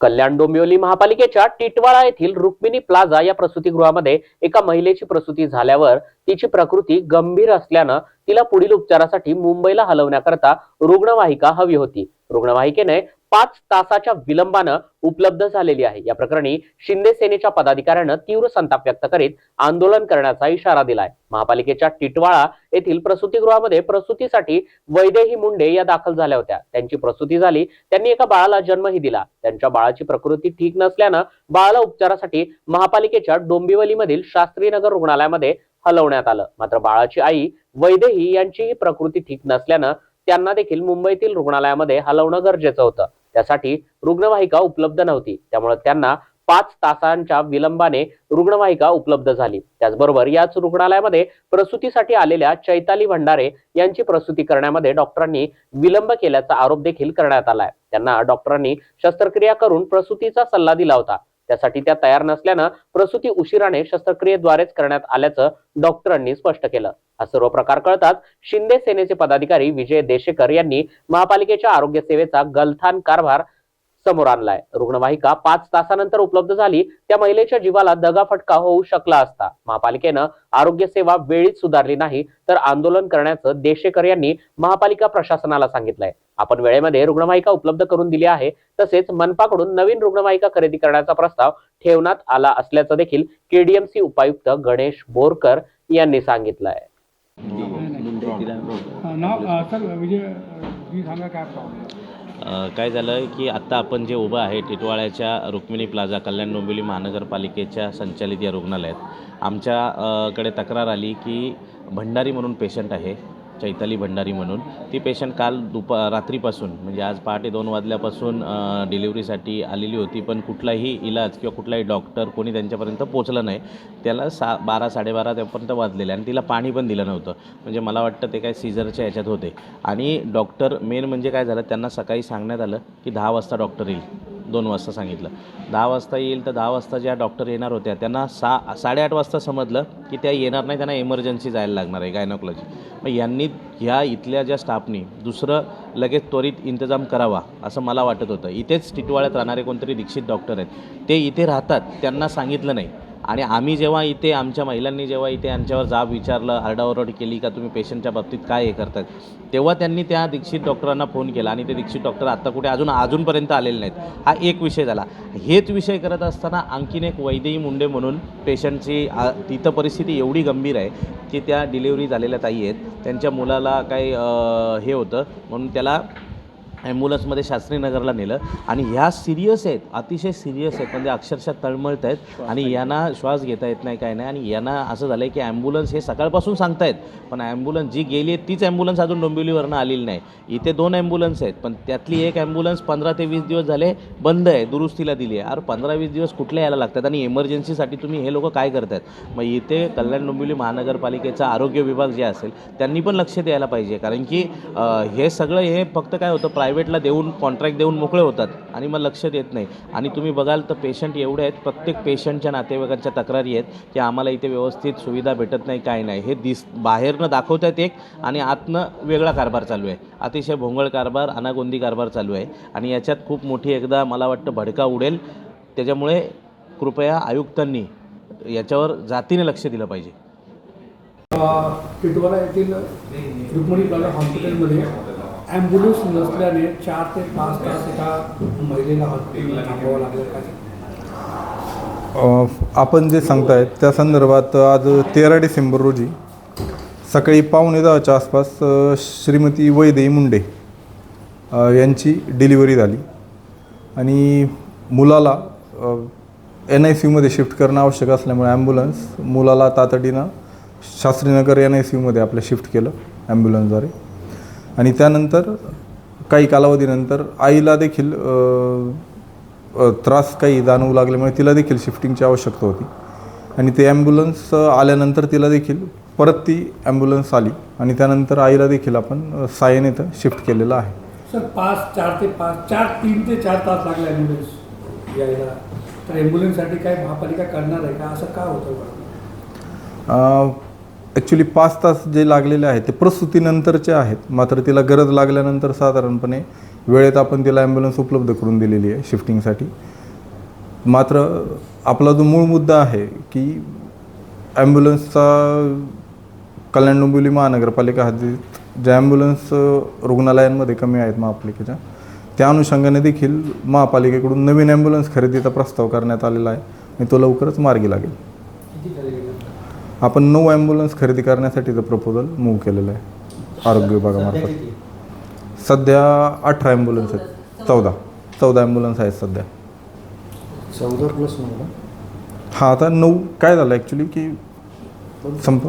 कल्याण डोंबिवली महापालिकेच्या टिटवाळा येथील रुक्मिणी प्लाझा या प्रसूतीगृहामध्ये एका महिलेची प्रसूती झाल्यावर तिची प्रकृती गंभीर असल्यानं तिला पुढील उपचारासाठी मुंबईला हलवण्याकरता रुग्णवाहिका हवी होती. रुग्णवाहिकेने पाच तासाच्या विलंबानं उपलब्ध झालेली आहे. या प्रकरणी शिंदे सेनेच्या पदाधिकाऱ्यानं तीव्र संताप व्यक्त करीत आंदोलन करण्याचा इशारा दिलाय. महापालिकेच्या टिटवाळा येथील प्रसूतीगृहामध्ये प्रसूतीसाठी वैदेही मुंडे या दाखल झाल्या होत्या. त्यांची प्रसूती झाली त्यांनी एका बाळाला जन्मही दिला. त्यांच्या बाळाची प्रकृती ठीक नसल्यानं बाळाला उपचारासाठी महापालिकेच्या डोंबिवलीमधील शास्त्रीनगर रुग्णालयामध्ये हलवण्यात आलं. मात्र बाळाची आई वैदेही यांचीही प्रकृती ठीक नसल्यानं त्यांना देखील मुंबईतील रुग्णालयामध्ये हलवणं गरजेचं होतं. त्यासाठी रुग्णवाहिका उपलब्ध नव्हती. त्यामुळे त्यांना पाच तासांच्या विलंबाने रुग्णवाहिका उपलब्ध झाली. त्याचबरोबर याच रुग्णालयामध्ये प्रसूतीसाठी आलेल्या चैताली भंडारे यांची प्रसूती करण्यामध्ये डॉक्टरांनी विलंब केल्याचा आरोप देखील करण्यात आलाय. त्यांना डॉक्टरांनी शस्त्रक्रिया करून प्रसूतीचा सल्ला दिला होता. त्यासाठी त्या तयार नसल्यानं प्रसूती उशिराने शस्त्रक्रियेद्वारेच करण्यात आल्याचं डॉक्टरांनी स्पष्ट केलं. हा सर्व प्रकार कळताच शिंदे सेनेचे पदाधिकारी विजय देशेकर यांनी महापालिकेच्या आरोग्य सेवेचा गलथान कारभार समोर आणलाय. रुग्णवाहिका पाच तासानंतर उपलब्ध झाली त्या महिलेच्या जीवाला दगाफटका होऊ शकला असता. महापालिकेनं आरोग्य सेवा वेळीच सुधारली नाही तर आंदोलन करण्याचं देशेकर यांनी महापालिका प्रशासनाला सांगितलंय. आपण वेळेमध्ये रुग्णवाहिका उपलब्ध करून दिली आहे. तसेच मनपाकडून नवीन रुग्णवाहिका खरेदी करण्याचा प्रस्ताव ठेवण्यात आला असल्याचं देखील केडीएमसी उपायुक्त गणेश बोरकर यांनी सांगितलंय. अ, नाव अ, सर विजय अ, तुम्ही सांगा काय झालं की आत्ता आपण जे उभं आहे टिटवाळ्याच्या रुक्मिणी प्लाझा कल्याण डोंबिवली महानगरपालिकेच्या संचालित या रुग्णालयात आमच्या अ, कडे तक्रार आली की भंडारी म्हणून पेशंट आहे. चैताली भंडारी म्हणून. ती पेशंट काल दुपा रात्रीपासून म्हणजे आज पहाटे दोन वाजल्यापासून डिलिव्हरीसाठी आलेली होती पण कुठलाही इलाज किंवा कुठलाही डॉक्टर कोणी त्यांच्यापर्यंत पोचलं नाही. त्याला सा बारा साडेबारा त्यापर्यंत वाजलेले आणि तिला पाणी पण दिलं नव्हतं. म्हणजे मला वाटतं ते काय सीझरच्या ह्याच्यात होते. आणि डॉक्टर मेन म्हणजे काय झालं त्यांना सकाळी सांगण्यात आलं की दहा वाजता डॉक्टर येईल. दोन वाजता सांगितलं. दहा वाजता येईल तर दहा वाजता ज्या डॉक्टर येणार होत्या त्यांना सा साडेआठ वाजता समजलं की त्या येणार नाही त्यांना इमर्जन्सी जायला लागणार आहे गायनोकॉलॉजी मग यांनी ह्या इथल्या ज्या स्टाफनी दुसरं लगेच त्वरित इंतजाम करावा असं मला वाटत होतं. इथेच टिटवाळ्यात राहणारे कोणतरी दीक्षित डॉक्टर आहेत. ते इथे राहतात त्यांना सांगितलं नाही. आणि आम्ही जेव्हा इथे आमच्या महिलांनी जेव्हा इथे यांच्यावर जाब विचारलं आरडाओरड केली का तुम्ही पेशंटच्या बाबतीत काय हे करतात तेव्हा त्यांनी त्या दीक्षित डॉक्टरांना फोन केला आणि ते दीक्षित डॉक्टर आत्ता कुठे अजून अजूनपर्यंत आलेले नाहीत. हा एक विषय झाला. हेच विषय करत असताना आणखीन एक वैदेही मुंडे म्हणून पेशंटची तिथं परिस्थिती एवढी गंभीर आहे की त्या डिलिव्हरी झालेल्या ताई आहेत. त्यांच्या मुलाला काही हे होतं. म्हणून त्याला ॲम्ब्युलन्समध्ये शास्त्रीनगरला नेलं. आणि ह्या सिरियस आहेत अतिशय सिरियस आहेत. म्हणजे अक्षरशः तळमळत आहेत. आणि यांना श्वास घेता येत नाही काय नाही. आणि यांना असं झालं आहे की ॲम्ब्युलन्स हे सकाळपासून सांगतायत. पण ॲम्ब्युलन्स जी गेली आहे तीच ॲम्ब्युलन्स अजून डोंबिवलीवरनं आलेली नाही. इथे दोन ॲम्ब्युलन्स आहेत. पण त्यातली एक ॲम्ब्युलन्स पंधरा ते वीस दिवस झाले बंद आहे दुरुस्तीला दिली आहे. अरे पंधरा वीस दिवस कुठल्या यायला लागतात? आणि इमर्जन्सीसाठी तुम्ही हे लोक काय करतायत? मग इथे कल्याण डोंबिवली महानगरपालिकेचा आरोग्य विभाग जे असेल त्यांनी पण लक्ष द्यायला पाहिजे. कारण की हे सगळं हे फक्त काय होतं प्रायव्हेटला देऊन कॉन्ट्रॅक्ट देऊन मोकळे होतात आणि मग लक्ष देत नाही. आणि तुम्ही बघाल तर पेशंट एवढे आहेत प्रत्येक पेशंटच्या नातेवाईकांच्या तक्रारी आहेत की आम्हाला इथे व्यवस्थित सुविधा भेटत नाही काय नाही. हे दिस बाहेरनं दाखवतात एक आणि आतनं वेगळा कारभार चालू आहे. अतिशय भोंगळ कारभार अनागोंदी कारभार चालू आहे. आणि याच्यात खूप मोठी एकदा मला वाटतं भडका उडेल. त्याच्यामुळे कृपया आयुक्तांनी याच्यावर जातीने लक्ष दिलं पाहिजे. टिटवाला येथील रुक्मिणी प्लाझा हॉस्पिटलमध्ये. ॲम्ब्युलन्स नसल्याने चार ते पाच तास एका महिलेला हॉस्पिटलला थांबावं लागलं काय आपण जे सांगतायत त्या संदर्भात आज तेरा डिसेंबर रोजी सकाळी पावणे दहाच्या आसपास श्रीमती वैदेई मुंडे यांची डिलिव्हरी झाली. आणि मुलाला एन आय सी यूमध्ये शिफ्ट करणं आवश्यक असल्यामुळे ॲम्ब्युलन्स मुलाला तातडीनं शास्त्रीनगर एन आय सी यूमध्ये आपलं शिफ्ट केलं ॲम्ब्युलन्सद्वारे. आणि त्यानंतर काही कालावधीनंतर आईला देखील त्रास काही जाणवू लागल्यामुळे तिला देखील शिफ्टिंगची आवश्यकता होती. आणि ते ॲम्ब्युलन्स आल्यानंतर तिला देखील परत ती ॲम्ब्युलन्स आली आणि त्यानंतर आईला देखील आपण सायन इथं शिफ्ट केलेलं आहे. सर पाच चार ते पाच चार तीन ते चार तास लागले ॲम्ब्युलन्स यायला. तर ॲम्ब्युलन्ससाठी काय महापालिका करणार आहे का? असं का होतं? ॲक्च्युली पाच तास जे लागलेले आहेत ते प्रसूतीनंतरचे आहेत. मात्र तिला गरज लागल्यानंतर साधारणपणे वेळेत आपण तिला ॲम्ब्युलन्स उपलब्ध करून दिलेली आहे शिफ्टिंगसाठी मात्र आपला जो मूळ मुद्दा आहे की ॲम्ब्युलन्सचा कल्याण डोंबिवली महानगरपालिका हद्दीत ज्या ॲम्ब्युलन्स रुग्णालयांमध्ये कमी आहेत महापालिकेच्या त्या अनुषंगाने देखील महापालिकेकडून नवीन ॲम्ब्युलन्स खरेदीचा प्रस्ताव करण्यात आलेला आहे आणि तो लवकरच मार्गी लागेल. आपण नऊ ॲम्ब्युलन्स खरेदी करण्यासाठीचं प्रपोजल मूव्ह केलेलं आहे. आरोग्य विभागामार्फत. सध्या अठरा ॲम्ब्युलन्स आहेत. चौदा. चौदा ॲम्ब्युलन्स आहेत सध्या. चौदा प्लस हां आता नऊ. काय झालं ॲक्च्युली की संप